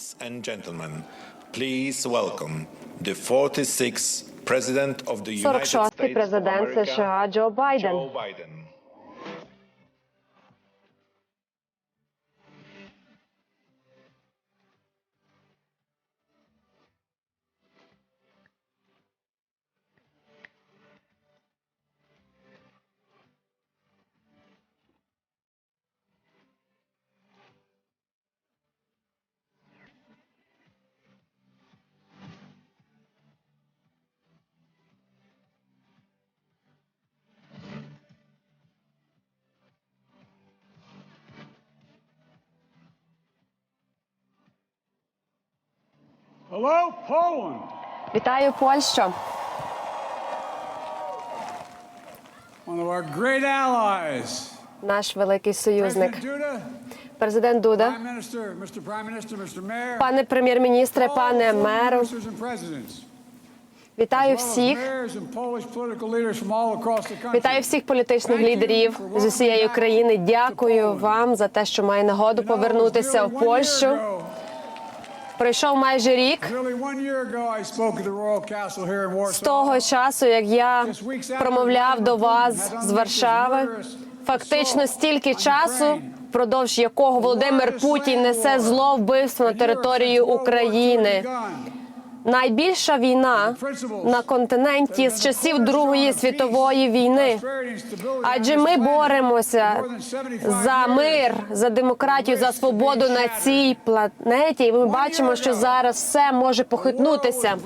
Ladies and gentlemen, please welcome the 46th President of the United States Joe Biden. Hello, Poland. Вітаю Польщу. One of our great allies. Наш великий союзник. Президент Дуда, пане прем'єр-міністре, пане меру. Вітаю всіх. Вітаю всіх політичних лідерів з усієї України. Дякую вам за те, що маю нагоду повернутися в Польщу. Пройшов майже рік з того часу, як я промовляв до вас з Варшави. Фактично стільки часу, впродовж якого Володимир Путін несе зло вбивство на території України. Найбільша війна на континенті з часів Другої світової війни. Адже ми боремося за мир, за демократію, за свободу на цій планеті. І ми бачимо, що зараз все може похитнутися.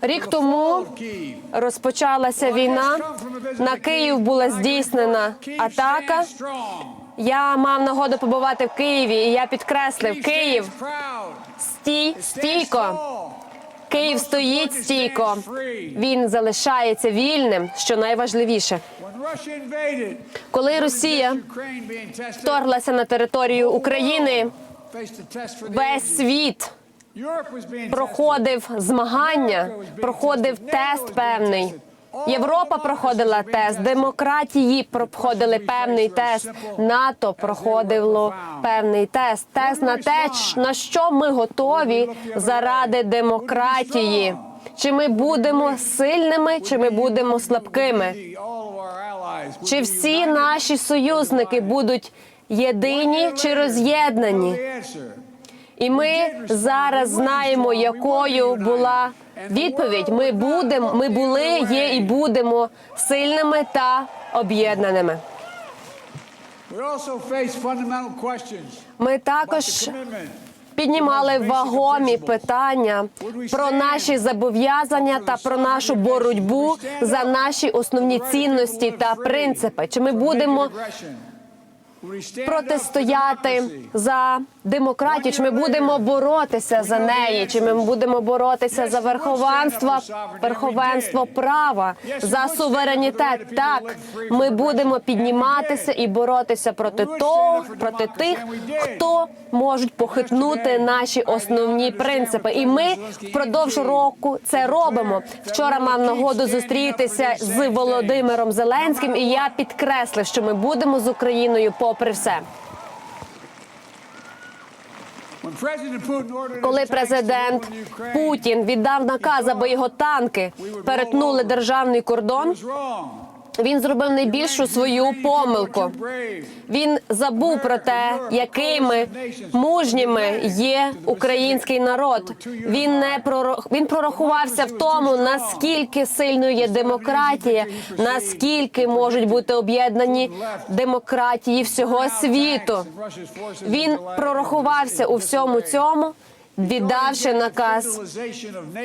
Рік тому розпочалася війна. На Київ була здійснена атака. Я мав нагоду побувати в Києві, і я підкреслив Київ стій стійко. Київ стоїть стійко. Він залишається вільним, що найважливіше. Коли Росія вторглася на територію України, весь світ проходив змагання, проходив тест певний. Європа проходила тест, демократії проходили певний тест. НАТО проходило певний тест. Тест на те, на що ми готові заради демократії. Чи ми будемо сильними, чи ми будемо слабкими? Чи всі наші союзники будуть єдині чи роз'єднані? І ми зараз знаємо, якою була відповідь. Ми будемо, ми були, є і будемо сильними та об'єднаними. Ми також піднімали вагомі питання про наші зобов'язання та про нашу боротьбу за наші основні цінності та принципи. Чи ми будемо протистояти за демократію? Чи ми будемо боротися за неї? Чи ми будемо боротися за верховенство, верховенство права, за суверенітет? Так, ми будемо підніматися і боротися проти того, проти тих, хто можуть похитнути наші основні принципи. І ми впродовж року це робимо. Вчора мав нагоду зустрітися з Володимиром Зеленським, і я підкреслив, що ми будемо з Україною попри все. Коли президент Путін віддав наказ, аби його танки перетнули державний кордон, він зробив найбільшу свою помилку. Він забув про те, якими мужніми є український народ. Він не прорах... він прорахувався в тому, наскільки сильною є демократія, наскільки можуть бути об'єднані демократії всього світу. Він прорахувався у всьому цьому. Віддавши наказ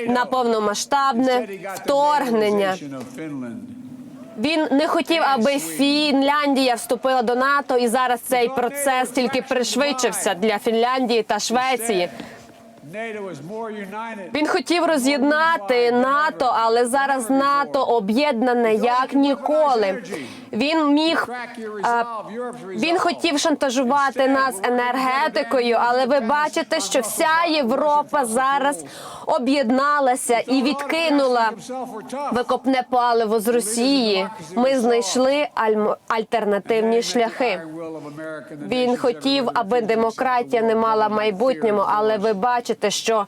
на повномасштабне вторгнення. Він не хотів, аби Фінляндія вступила до НАТО, і зараз цей процес тільки пришвидшився для Фінляндії та Швеції. Він хотів роз'єднати НАТО, але зараз НАТО об'єднане як ніколи. Він міг а, він хотів шантажувати нас енергетикою, але ви бачите, що вся Європа зараз об'єдналася і відкинула викопне паливо з Росії. Ми знайшли альтернативні шляхи. Він хотів, аби демократія не мала майбутнього, але ви бачите, що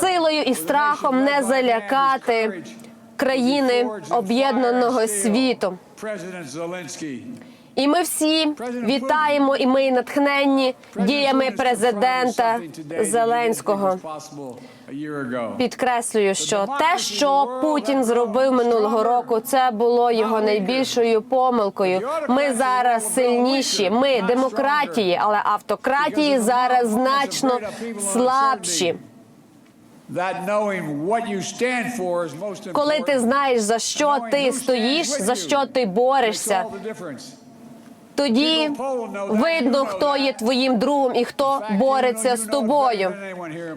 силою і страхом не залякати країни об'єднаного світу. І ми всі вітаємо, і ми натхненні діями президента Зеленського. Підкреслюю, що те, що Путін зробив минулого року, це було його найбільшою помилкою. Ми зараз сильніші. Ми демократії, але автократії зараз значно слабші. Коли ти знаєш за що ти стоїш, за що ти борешся, тоді видно, хто є твоїм другом і хто бореться з тобою.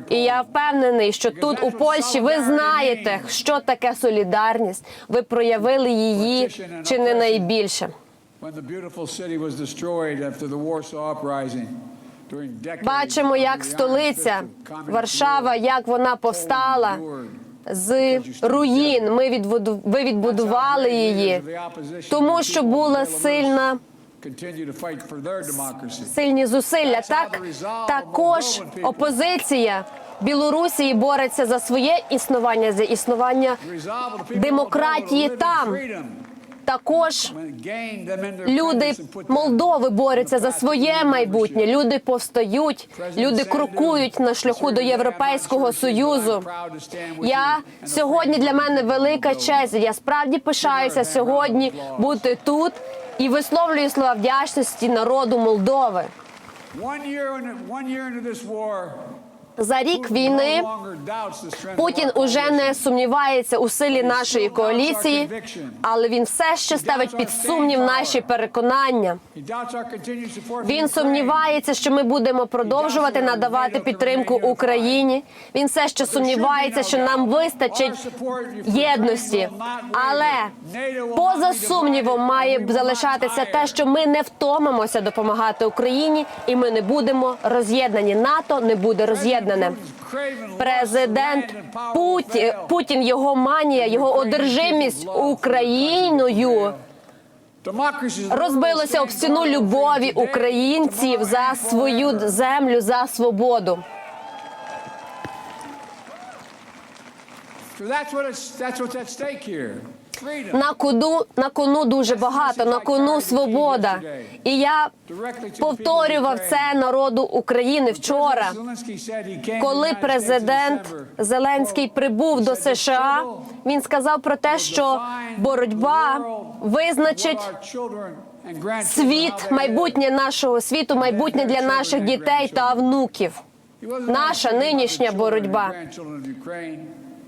І я впевнений, що тут у Польщі ви знаєте, що таке солідарність. Ви проявили її чи не найбільше. Бачимо, як столиця Варшава, як вона повстала з руїн. Ми відбудували її, тому що була сильна. Сильні зусилля. Так також опозиція Білорусі бореться за своє існування, за існування демократії там. Також люди Молдови борються за своє майбутнє. Люди повстають, люди крокують на шляху до Європейського союзу. Я сьогодні для мене велика честь. Я справді пишаюся сьогодні бути тут і висловлюю слова вдячності народу Молдови. За рік війни Путін уже не сумнівається у силі нашої коаліції, але він все ще ставить під сумнів наші переконання. Він сумнівається, що ми будемо продовжувати надавати підтримку Україні. Він все ще сумнівається, що нам вистачить єдності. Але поза сумнівом має залишатися те, що ми не втомимося допомагати Україні, і ми не будемо роз'єднані. НАТО не буде роз'єднане. Президент Путін, Путін, його манія, його одержимість Україною розбилося об стіну любові українців за свою землю, за свободу. На кону, на кону дуже багато, на кону свобода. І я повторював це народу України вчора, коли президент Зеленський прибув до США. Він сказав про те, що боротьба визначить світ, майбутнє нашого світу, майбутнє для наших дітей та внуків. Наша нинішня боротьба.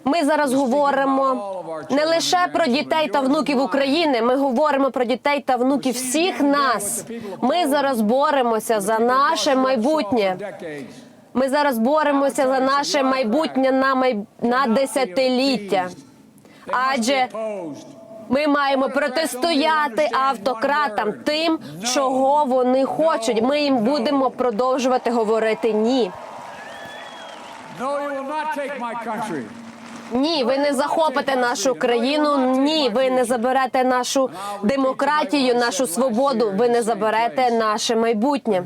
Ми зараз говоримо не лише про дітей та внуків України. Ми говоримо про дітей та внуків всіх нас. Ми зараз боремося за наше майбутнє. Ми зараз боремося за наше майбутнє на май... на десятиліття. Адже ми маємо протистояти автократам тим, чого вони хочуть. Ми їм будемо продовжувати говорити ні. Ні, ви не захопите нашу країну. Ні, ви не заберете нашу демократію, нашу свободу. Ви не заберете наше майбутнє.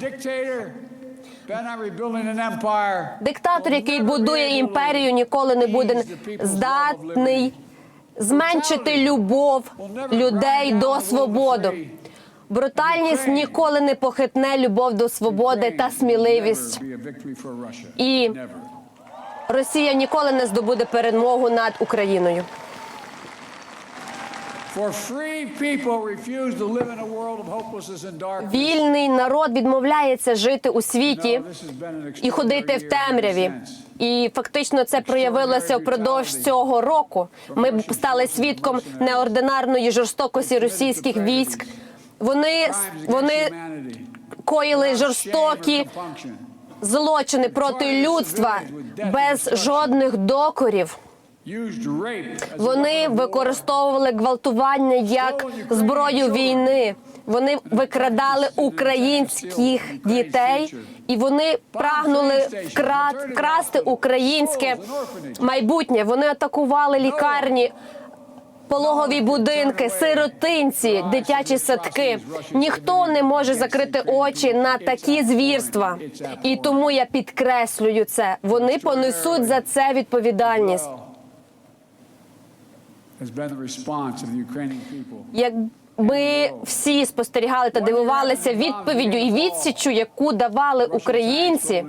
Диктатор, який будує імперію, ніколи не буде здатний зменшити любов людей до свободи. Брутальність ніколи не похитне любов до свободи та сміливість. І Росія ніколи не здобуде перемогу над Україною. Вільний народ відмовляється жити у світі і ходити в темряві. І фактично це проявилося впродовж цього року. Ми стали свідком неординарної жорстокості російських військ. Вони вони коїли жорстокі злочини проти людства без жодних докорів. Вони використовували гвалтування як зброю війни. Вони викрадали українських дітей, і вони прагнули вкрасти українське майбутнє. Вони атакували лікарні. Пологові будинки, сиротинці, дитячі садки. Ніхто не може закрити очі на такі звірства. І тому я підкреслюю це. Вони понесуть за це відповідальність. Has Якби всі спостерігали та дивувалися відповіддю і відсічу, яку давали українці,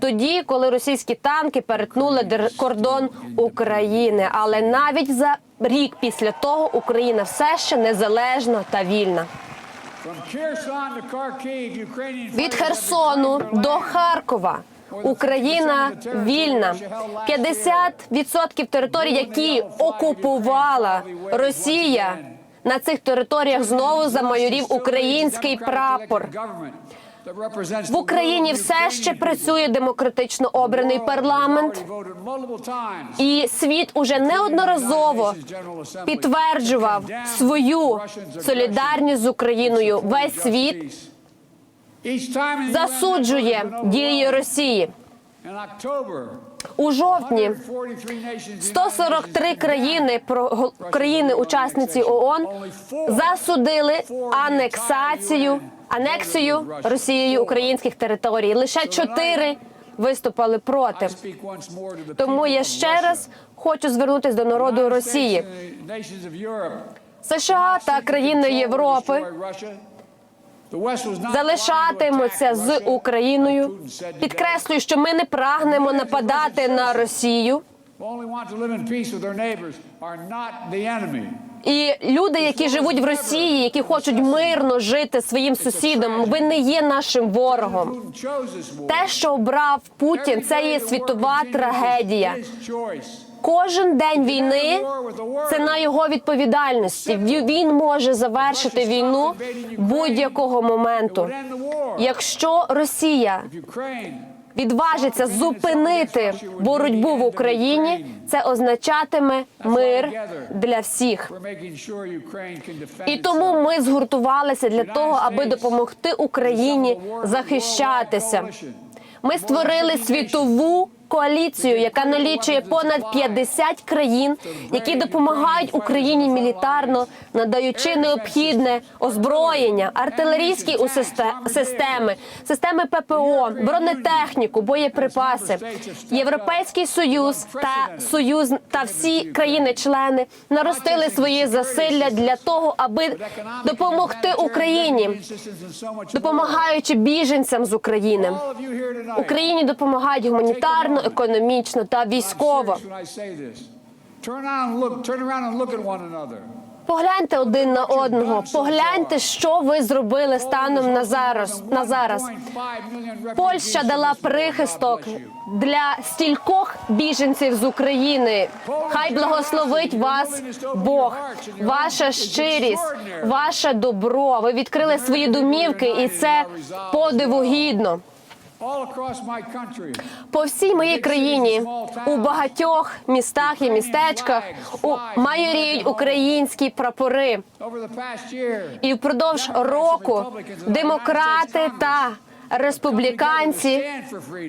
тоді, коли російські танки перетнули кордон України, але навіть за рік після того Україна все ще незалежна та вільна. Від Херсону до Харкова Україна вільна. 50% територій, які окупувала Росія. На цих територіях знову замайорів український прапор. В Україні все ще працює демократично обраний парламент, і світ уже неодноразово підтверджував свою солідарність з Україною. Весь світ засуджує дії Росії. У жовтні 143 країни країни-учасниці ООН засудили анексацію анексію Росією українських територій. Лише чотири виступили проти. Тому я ще раз хочу звернутися до народу Росії, США та країни Європи залишатимуться з Україною. Підкреслюю, що ми не прагнемо нападати на Росію. І люди, які живуть в Росії, які хочуть мирно жити своїм сусідом, ви не є нашим ворогом. Те, що обрав Путін, це є світова трагедія. Кожен день війни це на його відповідальності. Ві- Він може завершити війну будь-якого моменту. Якщо Росія відважиться зупинити боротьбу в Україні, це означатиме мир для всіх. І тому ми згуртувалися для того, аби допомогти Україні захищатися. Ми створили світову коаліцію, яка налічує понад 50 країн, які допомагають Україні мілітарно, надаючи необхідне озброєння, артилерійські системи, системи ППО, бронетехніку, боєприпаси. Європейський союз та союз та всі країни-члени наростили свої засилля для того, аби допомогти Україні, допомагаючи біженцям з України. Україні допомагають гуманітарно, економічно та військово. Погляньте один на одного. Погляньте, що ви зробили станом на зараз. На зараз Польща дала прихисток для стількох біженців з України. Хай благословить вас Бог, ваша щирість, ваше добро. Ви відкрили свої домівки, і це подиву гідно. По всій моїй країні у багатьох містах і містечках у майоріють українські прапори. І впродовж року демократи та республіканці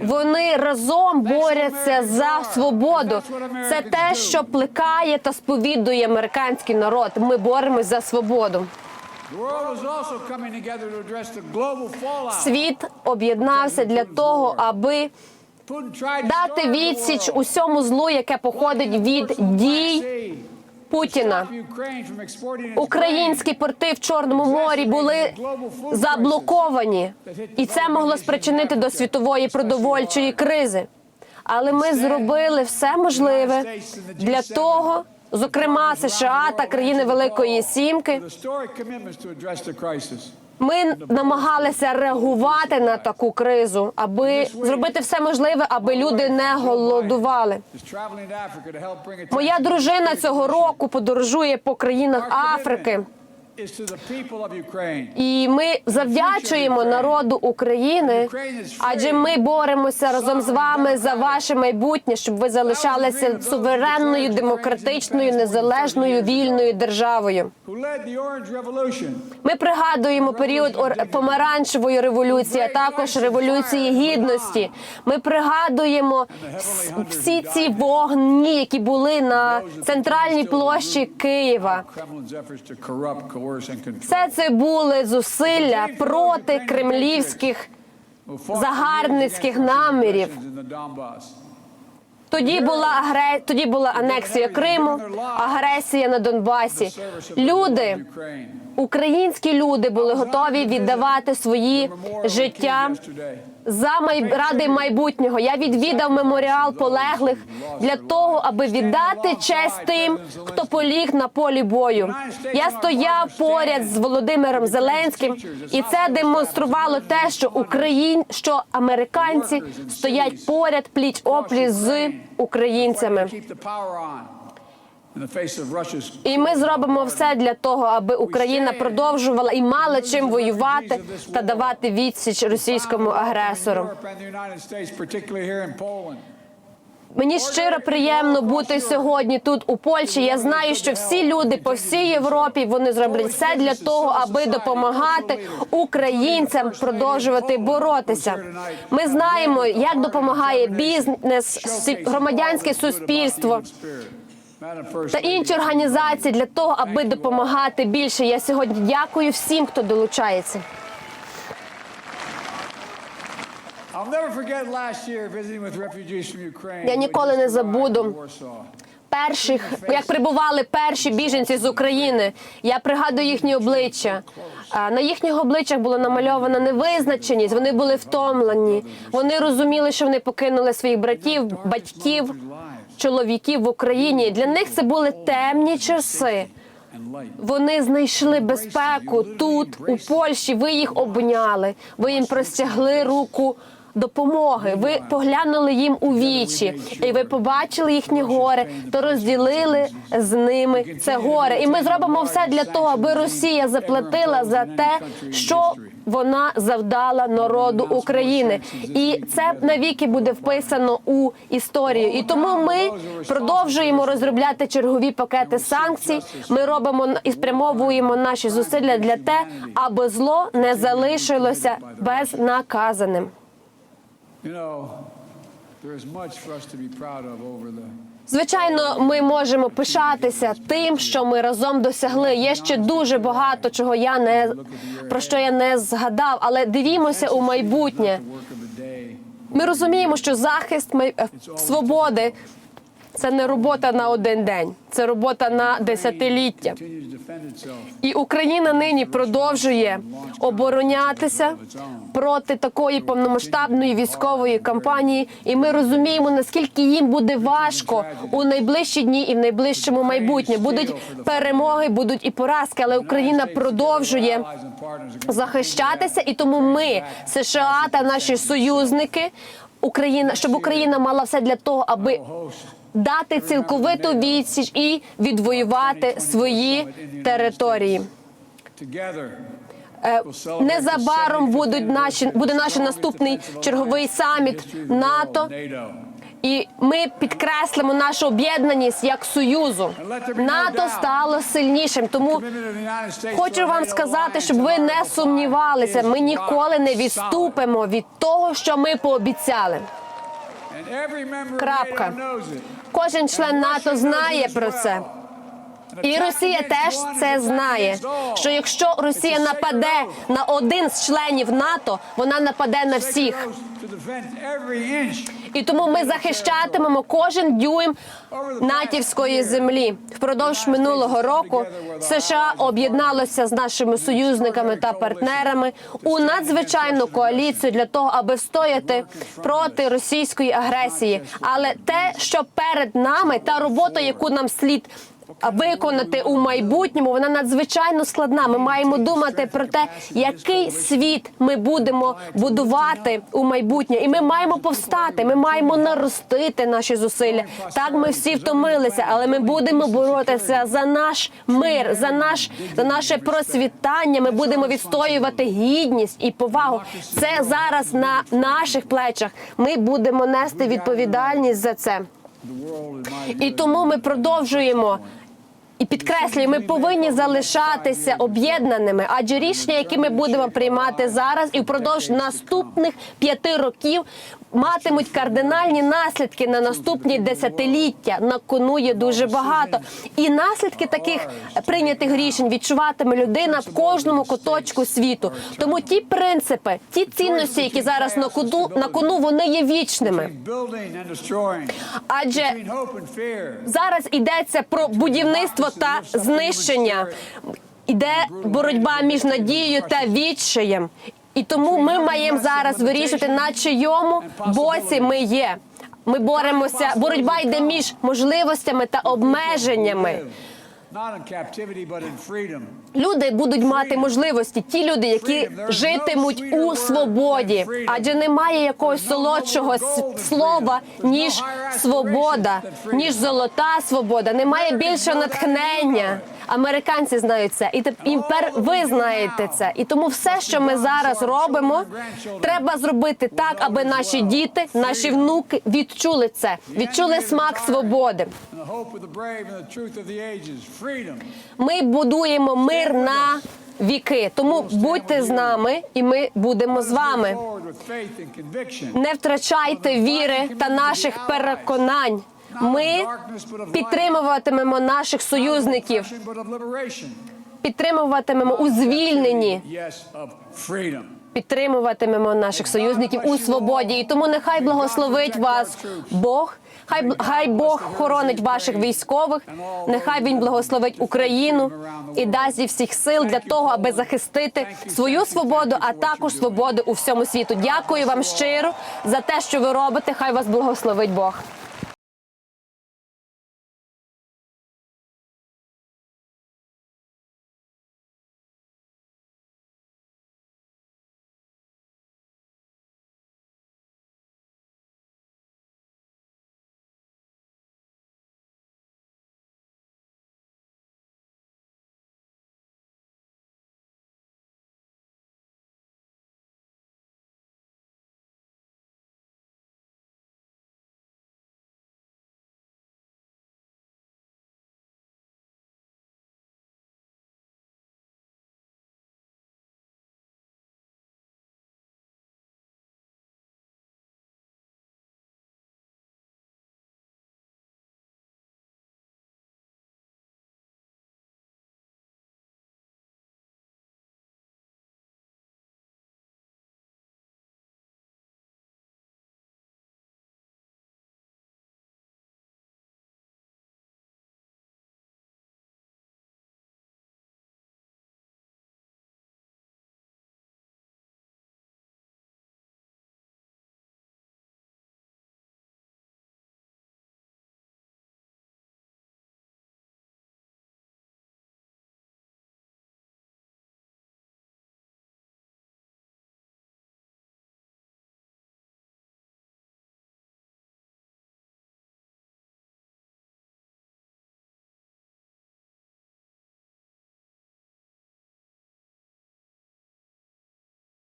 вони разом борються за свободу. Це те, що плекає та сповідує американський народ. Ми боремось за свободу. Світ об'єднався для того, аби дати відсіч усьому злу, яке походить від дій Путіна. Українські порти в Чорному морі були заблоковані, і це могло спричинити до світової продовольчої кризи. Але ми зробили все можливе для того, зокрема США та країни Великої Сімки. Ми намагалися реагувати на таку кризу, аби зробити все можливе, аби люди не голодували. Моя дружина цього року подорожує по країнах Африки. І ми завдячуємо народу України, адже ми боремося разом з вами за ваше майбутнє, щоб ви залишалися суверенною, демократичною, незалежною, вільною державою. Ми пригадуємо період помаранчевої революції, а також революції гідності. Ми пригадуємо всі ці вогні, які були на центральній площі Києва. Все це були зусилля проти кремлівських загарбницьких намірів. Тоді була агре... тоді була анексія Криму, агресія на Донбасі. Люди. Українські люди були готові віддавати свої життя за май... ради майбутнього. Я відвідав меморіал полеглих для того, аби віддати честь тим, хто поліг на полі бою. Я стояв поряд з Володимиром Зеленським, і це демонструвало те, що Україн... що американці стоять поряд пліч опліч з українцями. І ми зробимо все для того, аби Україна продовжувала і мала чим воювати та давати відсіч російському агресору. Мені щиро приємно бути сьогодні тут у Польщі. Я знаю, що всі люди по всій Європі вони зроблять все для того, аби допомагати українцям продовжувати боротися. Ми знаємо, як допомагає бізнес, громадянське суспільство та інші організації для того, аби допомагати більше. Я сьогодні дякую всім, хто долучається. Я ніколи не забуду. перших, як прибували перші біженці з України. Я пригадую їхні обличчя. На їхніх обличчях була намальована невизначеність. Вони були втомлені. Вони розуміли, що вони покинули своїх братів, батьків, чоловіків в Україні. Для них це були темні часи. Вони знайшли безпеку тут, у Польщі. Ви їх обняли, ви їм простягли руку допомоги. Ви поглянули їм у вічі, і ви побачили їхнє горе, то розділили з ними це горе. І ми зробимо все для того, аби Росія заплатила за те, що вона завдала народу України, і це навіки буде вписано у історію. І тому ми продовжуємо розробляти чергові пакети санкцій. Ми робимо і спрямовуємо наші зусилля для те, аби зло не залишилося безнаказаним. Звичайно, ми можемо пишатися тим, що ми разом досягли. Є ще дуже багато чого я не про що я не згадав, але дивімося у майбутнє. Ми розуміємо, що захист е, свободи це не робота на один день, це робота на десятиліття. І Україна нині продовжує оборонятися проти такої повномасштабної військової кампанії. І ми розуміємо, наскільки їм буде важко у найближчі дні і в найближчому майбутнє. Будуть перемоги, будуть і поразки, але Україна продовжує захищатися, і тому ми, США та наші союзники, Україна, щоб Україна мала все для того, аби дати цілковиту відсіч і відвоювати свої території. Е, Незабаром будуть наші буде наш наступний черговий саміт НАТО, і ми підкреслимо нашу об'єднаність як союзу. НАТО стало сильнішим, тому Хочу вам сказати, щоб ви не сумнівалися. Ми ніколи не відступимо від того, що ми пообіцяли. Крапка. Кожен член НАТО знає про це. І Росія теж це знає. Що якщо Росія нападе на один з членів НАТО, вона нападе на всіх. І тому ми захищатимемо кожен дюйм натівської землі. Впродовж минулого року США об'єдналося з нашими союзниками та партнерами у надзвичайну коаліцію для того, аби стояти проти російської агресії. Але те, що перед нами, та робота, яку нам слід виконати у майбутньому, вона надзвичайно складна. Ми маємо думати про те, який світ ми будемо будувати у майбутнє, і ми маємо повстати. Ми маємо наростити наші зусилля. Так, ми всі втомилися, але ми будемо боротися за наш мир, за наш за наше просвітання. Ми будемо відстоювати гідність і повагу. Це зараз на наших плечах. Ми будемо нести відповідальність за це. І тому ми продовжуємо. І підкреслюю, ми повинні залишатися об'єднаними, адже рішення, які ми будемо приймати зараз і впродовж наступних п'яти років, матимуть кардинальні наслідки на наступні десятиліття. На кону є дуже багато, і наслідки таких прийнятих рішень відчуватиме людина в кожному куточку світу. Тому ті принципи, ті цінності, які зараз на кону, на кону, вони є вічними. Адже зараз йдеться про будівництво та знищення. Іде боротьба між надією та відчаєм. І тому ми маємо зараз вирішити, на чийому боці ми є. Ми боремося. Боротьба йде між можливостями та обмеженнями. Люди будуть мати можливості, ті люди, які житимуть у свободі, адже немає якогось солодшого слова ніж свобода, ніж золота свобода. Немає більшого натхнення. Американці знають це, і теп- і тепер ви знаєте це. І тому все, що ми зараз робимо, треба зробити так, аби наші діти, наші внуки відчули це, відчули смак свободи. Ми будуємо мир на віки. Тому будьте з нами, і ми будемо з вами. Не втрачайте віри та наших переконань. Ми підтримуватимемо наших союзників, підтримуватимемо у звільненні, підтримуватимемо наших союзників у свободі. І тому нехай благословить вас Бог. Хай хай Бог хоронить ваших військових. Нехай він благословить Україну і дасть їй всіх сил для того, аби захистити свою свободу, а також свободу у всьому світу. Дякую вам щиро за те, що ви робите. Хай вас благословить Бог.